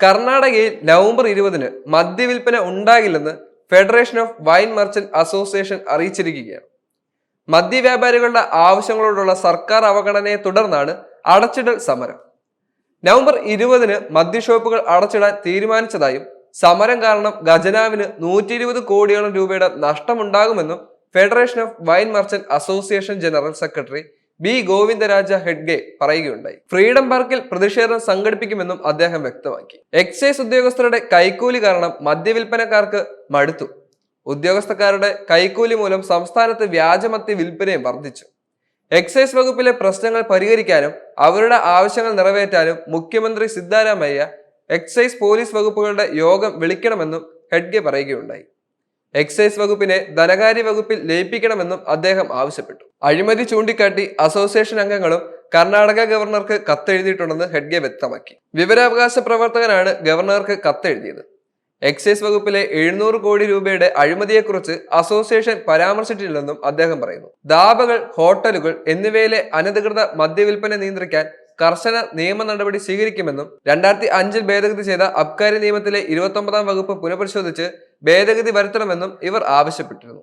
കർണാടകയിൽ നവംബർ ഇരുപതിന് മദ്യവിൽപ്പന ഉണ്ടാകില്ലെന്ന് federation of wine merchant association അറിയിച്ചിരിക്കുകയാണ്. മദ്യവ്യാപാരികളുടെ ആവശ്യങ്ങളോടുള്ള സർക്കാർ അവഗണനയെ തുടർന്നാണ് അടച്ചിടൽ സമരം. നവംബർ ഇരുപതിന് മദ്യഷോപ്പുകൾ അടച്ചിടാൻ തീരുമാനിച്ചതായും സമരം കാരണം ഖജനാവിന് നൂറ്റി ഇരുപത് കോടിയോളം രൂപയുടെ നഷ്ടമുണ്ടാകുമെന്നും federation of wine merchant association general secretary B Govindaraja ഹെഡ്ഗെ പറയുകയുണ്ടായി. ഫ്രീഡം പാർക്കിൽ പ്രതിഷേധം സംഘടിപ്പിക്കുമെന്നും അദ്ദേഹം വ്യക്തമാക്കി. എക്സൈസ് ഉദ്യോഗസ്ഥരുടെ കൈക്കൂലി കാരണം മദ്യവിൽപ്പനക്കാർക്ക് മടുത്തു. ഉദ്യോഗസ്ഥക്കാരുടെ കൈക്കൂലി മൂലം സംസ്ഥാനത്ത് വ്യാജമദ്യ വിൽപ്പനയും വർദ്ധിച്ചു. എക്സൈസ് വകുപ്പിലെ പ്രശ്നങ്ങൾ പരിഹരിക്കാനും അവരുടെ ആവശ്യങ്ങൾ നിറവേറ്റാനും മുഖ്യമന്ത്രി സിദ്ധാരാമയ്യ എക്സൈസ് പോലീസ് വകുപ്പുകളുടെ യോഗം വിളിക്കണമെന്നും ഹെഡ്ഗെ പറയുകയുണ്ടായി. എക്സൈസ് വകുപ്പിനെ ധനകാര്യ വകുപ്പിൽ ലയിപ്പിക്കണമെന്നും അദ്ദേഹം ആവശ്യപ്പെട്ടു. അഴിമതി ചൂണ്ടിക്കാട്ടി അസോസിയേഷൻ അംഗങ്ങളും കർണാടക ഗവർണർക്ക് കത്തെഴുതിയിട്ടുണ്ടെന്ന് ഹെഡ്ഗെ വ്യക്തമാക്കി. വിവരാവകാശ പ്രവർത്തകനാണ് ഗവർണർക്ക് കത്തെഴുതിയത്. എക്സൈസ് വകുപ്പിലെ എഴുന്നൂറ് കോടി രൂപയുടെ അഴിമതിയെക്കുറിച്ച് അസോസിയേഷൻ പരാമർശിച്ചിട്ടില്ലെന്നും അദ്ദേഹം പറയുന്നു. ദാബകൾ ഹോട്ടലുകൾ എന്നിവയിലെ അനധികൃത മദ്യവിൽപ്പന നിയന്ത്രിക്കാൻ കർശന നിയമ നടപടി സ്വീകരിക്കുമെന്നും രണ്ടായിരത്തി അഞ്ചിൽ ഭേദഗതി ചെയ്ത അബ്കാരി നിയമത്തിലെ ഇരുപത്തി വകുപ്പ് പുനഃപരിശോധിച്ച് ഭേദഗതി വരുത്തണമെന്നും ഇവർ ആവശ്യപ്പെട്ടിരുന്നു.